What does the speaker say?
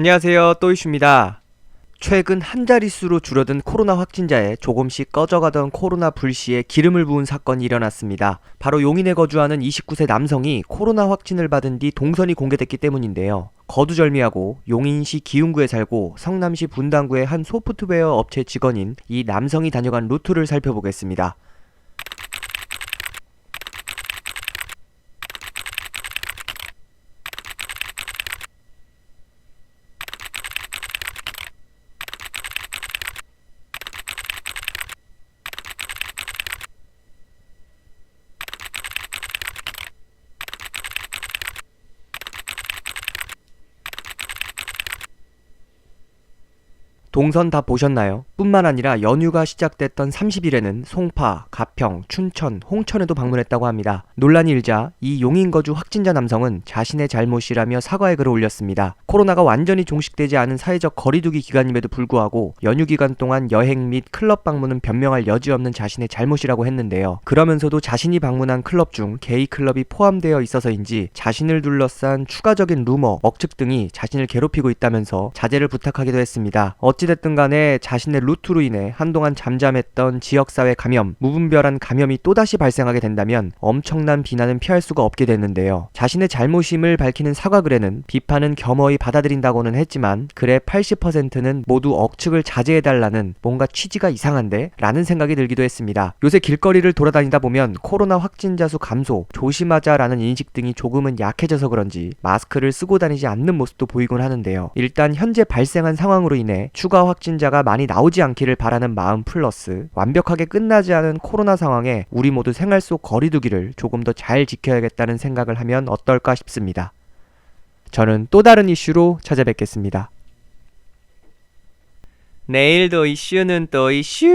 안녕하세요. 또이슈입니다. 최근 한 자릿수로 줄어든 코로나 확진자에 조금씩 꺼져가던 코로나 불씨에 기름을 부은 사건이 일어났습니다. 바로 용인에 거주하는 29세 남성이 코로나 확진을 받은 뒤 동선이 공개됐기 때문인데요. 거두절미하고 용인시 기흥구에 살고 성남시 분당구의 한 소프트웨어 업체 직원인 이 남성이 다녀간 루트를 살펴보겠습니다. 동선 다 보셨나요? 뿐만 아니라 연휴가 시작됐던 30일에는 송파, 가평, 춘천, 홍천에도 방문했다고 합니다. 논란이 일자 이 용인 거주 확진자 남성은 자신의 잘못이라며 사과의 글을 올렸습니다. 코로나가 완전히 종식되지 않은 사회적 거리두기 기간임에도 불구하고 연휴 기간 동안 여행 및 클럽 방문은 변명할 여지 없는 자신의 잘못이라고 했는데요. 그러면서도 자신이 방문한 클럽 중 게이 클럽이 포함되어 있어서인지 자신을 둘러싼 추가적인 루머, 억측 등이 자신을 괴롭히고 있다면서 자제를 부탁하기도 했습니다. 어찌됐든 간에 자신의 루트로 인해 한동안 잠잠했던 지역사회 감염, 무분별한 감염이 또다시 발생하게 된다면 엄청난 비난은 피할 수가 없게 됐는데요. 자신의 잘못임을 밝히는 사과글에는 비판은 겸허히 받아들인다고는 했지만 글의 80%는 모두 억측을 자제해달라는 뭔가 취지가 이상한데? 라는 생각이 들기도 했습니다. 요새 길거리를 돌아다니다 보면 코로나 확진자 수 감소, 조심하자라는 인식 등이 조금은 약해져서 그런지 마스크를 쓰고 다니지 않는 모습도 보이곤 하는데요. 일단 현재 발생한 상황으로 인해 추가 확진자가 많이 나오 지 않기를 바라는 마음 플러스 완벽하게 끝나지 않은 코로나 상황에 우리 모두 생활 속 거리두기를 조금 더 잘 지켜야겠다는 생각을 하면 어떨까 싶습니다. 저는 또 다른 이슈로 찾아뵙겠습니다. 내일도 이슈는 또 이슈.